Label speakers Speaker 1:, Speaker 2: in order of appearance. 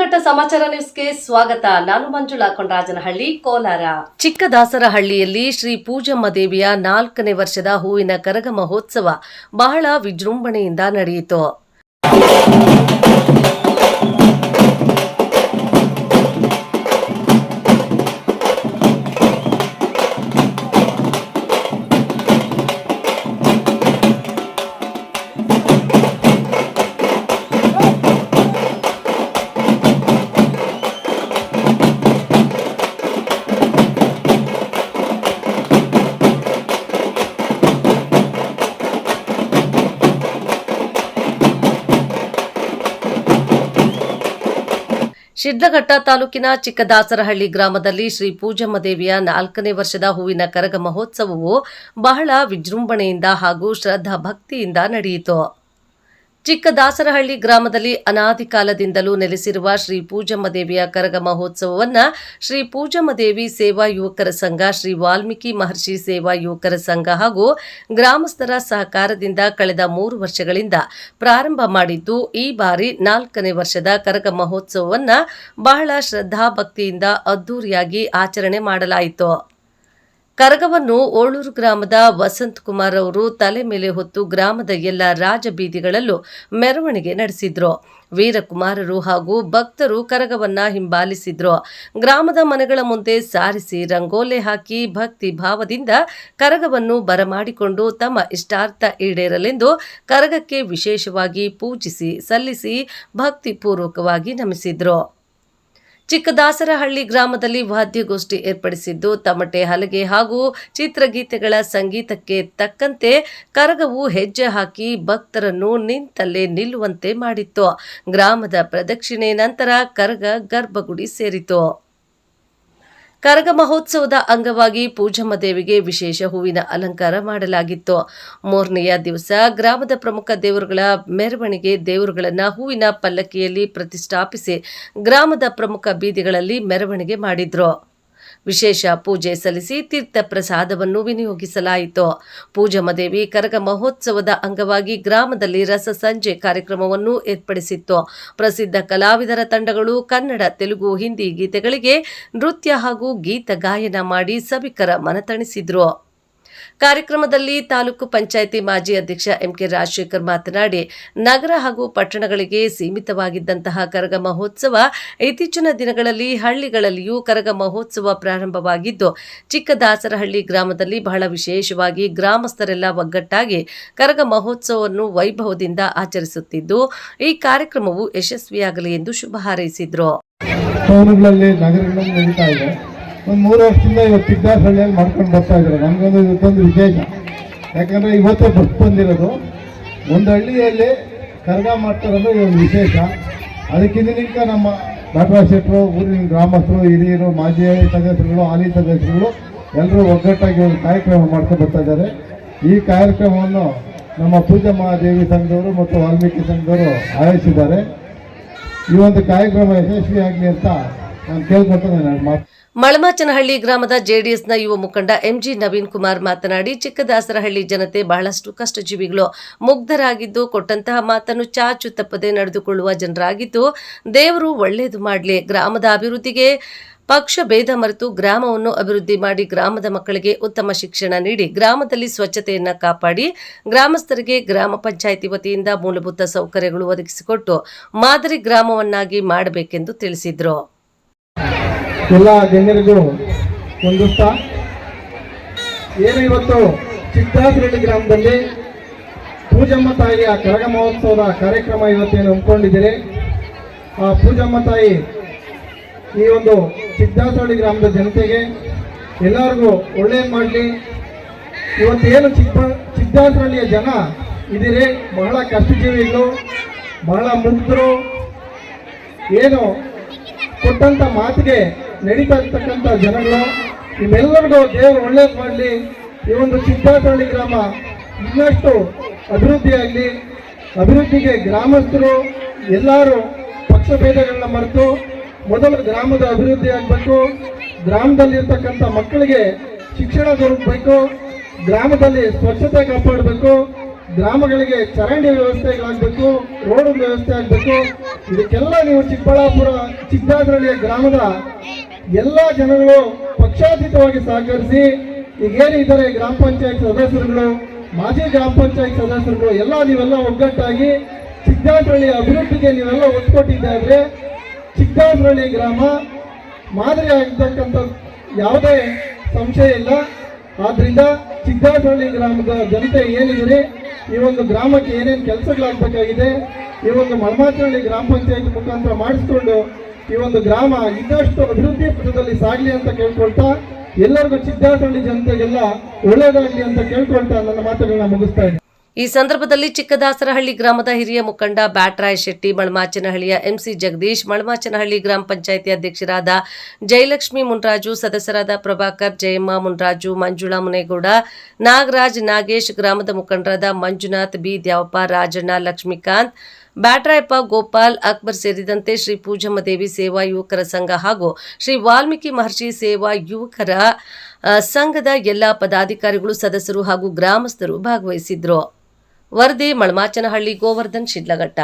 Speaker 1: ಸಮಾಚಾರ ನ್ಯೂಸ್ಗೆ ಸ್ವಾಗತ. ನಾನು ಮಂಜುಳಾ ಕೊಂಡರಾಜನಹಳ್ಳಿ ಕೋಲಾರ. ಚಿಕ್ಕದಾಸರಹಳ್ಳಿಯಲ್ಲಿ ಶ್ರೀ ಪೂಜಮ್ಮ ದೇವಿಯ ನಾಲ್ಕನೇ ವರ್ಷದ ಹೂವಿನ ಕರಗ ಮಹೋತ್ಸವ ಬಹಳ ವಿಜೃಂಭಣೆಯಿಂದ ನಡೆಯಿತು. ಶಿಡ್ಲಘಟ್ಟ ತಾಲೂಕಿನ ಚಿಕ್ಕದಾಸರಹಳ್ಳಿ ಗ್ರಾಮದಲ್ಲಿ ಶ್ರೀ ಪೂಜಮ್ಮ ದೇವಿಯ ನಾಲ್ಕನೇ ವರ್ಷದ ಹೂವಿನ ಕರಗ ಮಹೋತ್ಸವವು ಬಹಳ ವಿಜೃಂಭಣೆಯಿಂದ ಹಾಗೂ ಶ್ರದ್ಧಾ ಭಕ್ತಿಯಿಂದ ನಡೆಯಿತು. ಚಿಕ್ಕದಾಸರಹಳ್ಳಿ ಗ್ರಾಮದಲ್ಲಿ ಅನಾದಿ ಕಾಲದಿಂದಲೂ ನೆಲೆಸಿರುವ ಶ್ರೀ ಪೂಜಮ್ಮ ದೇವಿಯ ಕರಗ ಮಹೋತ್ಸವವನ್ನ ಶ್ರೀ ಪೂಜಮ್ಮ ದೇವಿ ಸೇವಾ ಯುವಕರ ಸಂಘ, ಶ್ರೀ ವಾಲ್ಮೀಕಿ ಮಹರ್ಷಿ ಸೇವಾ ಯುವಕರ ಸಂಘ ಹಾಗೂ ಗ್ರಾಮಸ್ಥರ ಸಹಕಾರದಿಂದ ಕಳೆದ ಮೂರು ವರ್ಷಗಳಿಂದ ಪ್ರಾರಂಭ ಮಾಡಿದ್ದು, ಈ ಬಾರಿ ನಾಲ್ಕನೇ ವರ್ಷದ ಕರಗ ಮಹೋತ್ಸವವನ್ನು ಬಹಳ ಶ್ರದ್ಧಾಭಕ್ತಿಯಿಂದ ಅದ್ದೂರಿಯಾಗಿ ಆಚರಣೆ ಮಾಡಲಾಯಿತು. ಕರಗವನ್ನು ಓಳೂರು ಗ್ರಾಮದ ವಸಂತ್ ಕುಮಾರ್ ಅವರು ತಲೆ ಮೇಲೆ ಹೊತ್ತು ಗ್ರಾಮದ ಎಲ್ಲ ರಾಜಬೀದಿಗಳಲ್ಲೂ ಮೆರವಣಿಗೆ ನಡೆಸಿದ್ರು. ವೀರಕುಮಾರರು ಹಾಗೂ ಭಕ್ತರು ಕರಗವನ್ನ ಹಿಂಬಾಲಿಸಿದ್ರು. ಗ್ರಾಮದ ಮನೆಗಳ ಮುಂದೆ ಸಾರಿಸಿ ರಂಗೋಲೆ ಹಾಕಿ ಭಕ್ತಿ ಭಾವದಿಂದ ಕರಗವನ್ನು ಬರಮಾಡಿಕೊಂಡು ತಮ್ಮ ಇಷ್ಟಾರ್ಥ ಈಡೇರಲೆಂದು ಕರಗಕ್ಕೆ ವಿಶೇಷವಾಗಿ ಪೂಜಿಸಿ, ಸಲ್ಲಿಸಿ ಭಕ್ತಿಪೂರ್ವಕವಾಗಿ ನಮಿಸಿದ್ರು. ಚಿಕ್ಕದಾಸರಹಳ್ಳಿ ಗ್ರಾಮದಲ್ಲಿ ವಾದ್ಯಗೋಷ್ಠಿ ಏರ್ಪಡಿಸಿದ್ದು, ತಮಟೆ ಹಲಗೆ ಹಾಗೂ ಚಿತ್ರಗೀತೆಗಳ ಸಂಗೀತಕ್ಕೆ ತಕ್ಕಂತೆ ಕರಗವು ಹೆಜ್ಜೆ ಹಾಕಿ ಭಕ್ತರನ್ನು ನಿಂತಲ್ಲೇ ನಿಲ್ಲುವಂತೆ ಮಾಡಿತ್ತು. ಗ್ರಾಮದ ಪ್ರದಕ್ಷಿಣೆ ನಂತರ ಕರಗ ಗರ್ಭಗುಡಿ ಸೇರಿತು ಕರಗ ಮಹೋತ್ಸವದ ಅಂಗವಾಗಿ ಪೂಜಮ್ಮ ದೇವಿಗೆ ವಿಶೇಷ ಹೂವಿನ ಅಲಂಕಾರ ಮಾಡಲಾಗಿತ್ತು. ಮೂರನೆಯ ದಿವಸ ಗ್ರಾಮದ ಪ್ರಮುಖ ದೇವರುಗಳ ಮೆರವಣಿಗೆ ದೇವರುಗಳನ್ನು ಹೂವಿನ ಪಲ್ಲಕ್ಕಿಯಲ್ಲಿ ಪ್ರತಿಷ್ಠಾಪಿಸಿ ಗ್ರಾಮದ ಪ್ರಮುಖ ಬೀದಿಗಳಲ್ಲಿ ಮೆರವಣಿಗೆ ಮಾಡಿದ್ರು. ವಿಶೇಷ ಪೂಜೆ ಸಲ್ಲಿಸಿ ತೀರ್ಥ ಪ್ರಸಾದವನ್ನು ವಿನಿಯೋಗಿಸಲಾಯಿತು. ಪೂಜಮ್ಮ ದೇವಿ ಕರಗ ಮಹೋತ್ಸವದ ಅಂಗವಾಗಿ ಗ್ರಾಮದಲ್ಲಿ ರಸ ಸಂಜೆ ಕಾರ್ಯಕ್ರಮವನ್ನು ಏರ್ಪಡಿಸಿತ್ತು. ಪ್ರಸಿದ್ಧ ಕಲಾವಿದರ ತಂಡಗಳು ಕನ್ನಡ, ತೆಲುಗು, ಹಿಂದಿ ಗೀತೆಗಳಿಗೆ ನೃತ್ಯ ಹಾಗೂ ಗೀತ ಗಾಯನ ಮಾಡಿ ಸಭಿಕರ ಮನತಣಿಸಿದ್ರು ಕಾರ್ಯಕ್ರಮದಲ್ಲಿ ತಾಲೂಕು ಪಂಚಾಯಿತಿ ಮಾಜಿ ಅಧ್ಯಕ್ಷ ಎಂಕೆ ರಾಜಶೇಖರ್ ಮಾತನಾಡಿ, ನಗರ ಹಾಗೂ ಪಟ್ಟಣಗಳಿಗೆ ಸೀಮಿತವಾಗಿದ್ದಂತಹ ಕರಗ ಮಹೋತ್ಸವ ಇತ್ತೀಚಿನ ದಿನಗಳಲ್ಲಿ ಹಳ್ಳಿಗಳಲ್ಲಿಯೂ ಕರಗ ಮಹೋತ್ಸವ ಪ್ರಾರಂಭವಾಗಿದ್ದು, ಚಿಕ್ಕದಾಸರಹಳ್ಳಿ ಗ್ರಾಮದಲ್ಲಿ ಬಹಳ ವಿಶೇಷವಾಗಿ ಗ್ರಾಮಸ್ಥರೆಲ್ಲ ಒಗ್ಗಟ್ಟಾಗಿ ಕರಗ ಮಹೋತ್ಸವವನ್ನು ವೈಭವದಿಂದ ಆಚರಿಸುತ್ತಿದ್ದು, ಈ ಕಾರ್ಯಕ್ರಮವು ಯಶಸ್ವಿಯಾಗಲಿ ಎಂದು ಶುಭ ಹಾರೈಸಿದ್ರು.
Speaker 2: ಒಂದು ಮೂರು ವರ್ಷದಿಂದ ಇವತ್ತು ಸಿದ್ದಾಸಹಳ್ಳಿಯಲ್ಲಿ ಮಾಡ್ಕೊಂಡು ಬರ್ತಾ ಇದ್ದಾರೆ. ನನಗೊಂದು ಇವತ್ತೊಂದು ವಿಶೇಷ. ಯಾಕಂದರೆ ಇವತ್ತೇ ಬಸ್ ಬಂದಿರೋದು. ಒಂದು ಹಳ್ಳಿಯಲ್ಲಿ ಕರ್ಗ ಮಾಡ್ತಾ ಇರೋದು ಒಂದು ವಿಶೇಷ. ಅದಕ್ಕಿಂತ ನಮ್ಮ ಡಾಕ್ಟರ್ ಶೆಟ್ಟರು, ಊರಿನ ಗ್ರಾಮಸ್ಥರು, ಹಿರಿಯರು, ಮಾಜಿ ಸದಸ್ಯರುಗಳು, ಹಾಲಿ ಸದಸ್ಯರುಗಳು ಎಲ್ಲರೂ ಒಗ್ಗಟ್ಟಾಗಿ ಒಂದು ಕಾರ್ಯಕ್ರಮ ಮಾಡ್ಕೊಂಡು ಬರ್ತಾ ಇದ್ದಾರೆ. ಈ ಕಾರ್ಯಕ್ರಮವನ್ನು ನಮ್ಮ ಪೂಜಾ ಮಹಾದೇವಿ ಸಂಘದವರು ಮತ್ತು ವಾಲ್ಮೀಕಿ ಸಂಘದವರು ಆಯೋಜಿಸಿದ್ದಾರೆ. ಈ ಒಂದು ಕಾರ್ಯಕ್ರಮ ಯಶಸ್ವಿಯಾಗಲಿ ಅಂತ
Speaker 1: ಮಳಮಾಚನಹಳ್ಳಿ ಗ್ರಾಮದ ಜೆಡಿಎಸ್ನ ಯುವ ಮುಖಂಡ ಎಂಜಿ ನವೀನ್ ಕುಮಾರ್ ಮಾತನಾಡಿ, ಚಿಕ್ಕದಾಸರಹಳ್ಳಿ ಜನತೆ ಬಹಳಷ್ಟು ಕಷ್ಟಜೀವಿಗಳು. ಮುಗ್ಧರಾಗಿದ್ದು, ಕೊಟ್ಟಂತಹ ಮಾತನ್ನು ಚಾಚು ತಪ್ಪದೆ ನಡೆದುಕೊಳ್ಳುವ ಜನರಾಗಿದ್ದು, ದೇವರು ಒಳ್ಳೆಯದು ಮಾಡಲಿ. ಗ್ರಾಮದ ಅಭಿವೃದ್ಧಿಗೆ ಪಕ್ಷ ಭೇದ ಮರೆತು ಗ್ರಾಮವನ್ನು ಅಭಿವೃದ್ಧಿ ಮಾಡಿ ಗ್ರಾಮದ ಮಕ್ಕಳಿಗೆ ಉತ್ತಮ ಶಿಕ್ಷಣ ನೀಡಿ, ಗ್ರಾಮದಲ್ಲಿ ಸ್ವಚ್ಛತೆಯನ್ನು ಕಾಪಾಡಿ, ಗ್ರಾಮಸ್ಥರಿಗೆ ಗ್ರಾಮ ಪಂಚಾಯಿತಿ ವತಿಯಿಂದ ಮೂಲಭೂತ ಸೌಕರ್ಯಗಳು ಒದಗಿಸಿಕೊಟ್ಟು ಮಾದರಿ ಗ್ರಾಮವನ್ನಾಗಿ ಮಾಡಬೇಕೆಂದು ತಿಳಿಸಿದರು.
Speaker 2: ಎಲ್ಲ ಗಣ್ಯರಿಗೂ ಒಂದುಸ್ತ ಏನು ಇವತ್ತು ಚಿಕ್ಕದಾಸರಳ್ಳಿ ಗ್ರಾಮದಲ್ಲಿ ಪೂಜಮ್ಮ ತಾಯಿಯ ಕರಗ ಮಹೋತ್ಸವದ ಕಾರ್ಯಕ್ರಮ ಇವತ್ತೇನು ಹಮ್ಮಿಕೊಂಡಿದ್ದೀರಿ? ಆ ಪೂಜಮ್ಮ ತಾಯಿ ಈ ಒಂದು ಚಿಕ್ಕದಾಸರಳ್ಳಿ ಗ್ರಾಮದ ಜನತೆಗೆ ಎಲ್ಲರಿಗೂ ಒಳ್ಳೆಯ ಮಾಡಲಿ. ಇವತ್ತೇನು ಚಿಕ್ಕ ಚಿಕ್ಕದಾಸರಳ್ಳಿಯ ಜನ ಇದ್ದೀರಿ? ಬಹಳ ಕಷ್ಟಜೀವಿಗಳು, ಬಹಳ ಮುಗ್ಧರು. ಏನು ಕೊಟ್ಟಂಥ ಮಾತಿಗೆ ನಡೀತಾ ಇರ್ತಕ್ಕಂಥ ಜನಗಳು, ನಿಮ್ಮೆಲ್ಲರಿಗೂ ದೇವರು ಒಳ್ಳೇದು ಮಾಡಲಿ. ಈ ಒಂದು ಚಿತ್ತಾತಳ್ಳಿ ಗ್ರಾಮ ಇನ್ನಷ್ಟು ಅಭಿವೃದ್ಧಿಯಾಗಲಿ. ಅಭಿವೃದ್ಧಿಗೆ ಗ್ರಾಮಸ್ಥರು, ಎಲ್ಲರೂ ಪಕ್ಷ ಭೇದಗಳನ್ನ ಮರೆತು ಮೊದಲು ಗ್ರಾಮದ ಅಭಿವೃದ್ಧಿ ಆಗಬೇಕು. ಗ್ರಾಮದಲ್ಲಿರ್ತಕ್ಕಂಥ ಮಕ್ಕಳಿಗೆ ಶಿಕ್ಷಣ ದೊರಕಬೇಕು. ಗ್ರಾಮದಲ್ಲಿ ಸ್ವಚ್ಛತೆ ಕಾಪಾಡಬೇಕು. ಗ್ರಾಮಗಳಿಗೆ ಚರಂಡಿ ವ್ಯವಸ್ಥೆಗಳಾಗಬೇಕು. ರೋಡ್ ವ್ಯವಸ್ಥೆ ಆಗಬೇಕು. ಇದಕ್ಕೆಲ್ಲ ನೀವು ಚಿಕ್ಕಬಳ್ಳಾಪುರ, ಚಿಕ್ಕದಾದ್ರಳ್ಳಿಯ ಗ್ರಾಮದ ಎಲ್ಲ ಜನಗಳು ಪಕ್ಷಾತೀತವಾಗಿ ಸಹಕರಿಸಿ ಈಗೇನಿದ್ದಾರೆ ಗ್ರಾಮ ಪಂಚಾಯತ್ ಸದಸ್ಯರುಗಳು, ಮಾಜಿ ಗ್ರಾಮ ಪಂಚಾಯತ್ ಸದಸ್ಯರುಗಳು, ಎಲ್ಲ ನೀವೆಲ್ಲ ಒಗ್ಗಟ್ಟಾಗಿ ಚಿಕ್ಕದಾಸರಳ್ಳಿಯ ಅಭಿವೃದ್ಧಿಗೆ ನೀವೆಲ್ಲ ಒಟ್ಕೊಟ್ಟಿದ್ದಾದ್ರೆ ಕೊಟ್ಟಿದ್ದಾದ್ರೆ ಚಿಕ್ಕದಾಸರಳ್ಳಿ ಗ್ರಾಮ ಮಾದರಿ ಆಗಿರ್ತಕ್ಕಂಥ ಯಾವುದೇ ಸಂಶಯ ಇಲ್ಲ. ಆದ್ರಿಂದ ಚಿಕ್ಕದಾಸಹಳ್ಳಿ ಗ್ರಾಮದ ಜನತೆ ಏನಿದೆ ಈ ಒಂದು ಗ್ರಾಮಕ್ಕೆ ಏನೇನು ಕೆಲಸಗಳಾಗಬೇಕಾಗಿದೆ, ಈ ಒಂದು ಮಳಮಾಚನಹಳ್ಳಿ ಗ್ರಾಮ ಪಂಚಾಯತ್ ಮುಖಾಂತರ ಮಾಡಿಸ್ಕೊಂಡು ಈ ಒಂದು ಗ್ರಾಮ ಇನ್ನಷ್ಟು ಅಭಿವೃದ್ಧಿ ಪಥದಲ್ಲಿ ಸಾಗಲಿ ಅಂತ ಕೇಳ್ಕೊಳ್ತಾ, ಎಲ್ಲರಿಗೂ ಚಿಕ್ಕದಾಸಹಳ್ಳಿ ಜನತೆಗೆಲ್ಲ ಒಳ್ಳೇದಾಗಲಿ ಅಂತ ಕೇಳ್ಕೊಳ್ತಾ ನನ್ನ ಮಾತುಗಳನ್ನ ಮುಗಿಸ್ತಾ ಇದ್ದೀನಿ.
Speaker 1: ಈ ಸಂದರ್ಭದಲ್ಲಿ ಚಿಕ್ಕದಾಸರಹಳ್ಳಿ ಗ್ರಾಮದ ಹಿರಿಯ ಮುಖಂಡ ಬ್ಯಾಟ್ರಾಯ್ ಶೆಟ್ಟಿ, ಮಳಮಾಚನಹಳ್ಳಿಯ ಎಂಸಿ ಜಗದೀಶ್, ಮಳಮಾಚನಹಳ್ಳಿ ಗ್ರಾಮ ಪಂಚಾಯಿತಿ ಅಧ್ಯಕ್ಷರಾದ ಜಯಲಕ್ಷ್ಮಿ ಮುನ್ರಾಜು, ಸದಸ್ಯರಾದ ಪ್ರಭಾಕರ್ ಜಯಮ್ಮ ಮುನ್ರಾಜು, ಮಂಜುಳಾ ಮುನೇಗೌಡ, ನಾಗರಾಜ್ ನಾಗೇಶ್, ಗ್ರಾಮದ ಮುಖಂಡರಾದ ಮಂಜುನಾಥ್, ಬಿ. ದ್ಯಾವಪ್ಪ, ರಾಜಣ್ಣ, ಲಕ್ಷ್ಮೀಕಾಂತ್ ಬ್ಯಾಟ್ರಾಯಪ್ಪ, ಗೋಪಾಲ್ ಅಕ್ಬರ್ ಸೇರಿದಂತೆ ಶ್ರೀ ಪೂಜಮ್ಮ ದೇವಿ ಸೇವಾ ಯುವಕರ ಸಂಘ ಹಾಗೂ ಶ್ರೀ ವಾಲ್ಮೀಕಿ ಮಹರ್ಷಿ ಸೇವಾ ಯುವಕರ ಸಂಘದ ಎಲ್ಲ ಪದಾಧಿಕಾರಿಗಳು, ಸದಸ್ಯರು ಹಾಗೂ ಗ್ರಾಮಸ್ಥರು ಭಾಗವಹಿಸಿದ್ರು. ವರದಿ, ಮಳಮಾಚನಹಳ್ಳಿ, ಗೋವರ್ಧನ್, ಶಿಡ್ಲಘಟ್ಟ.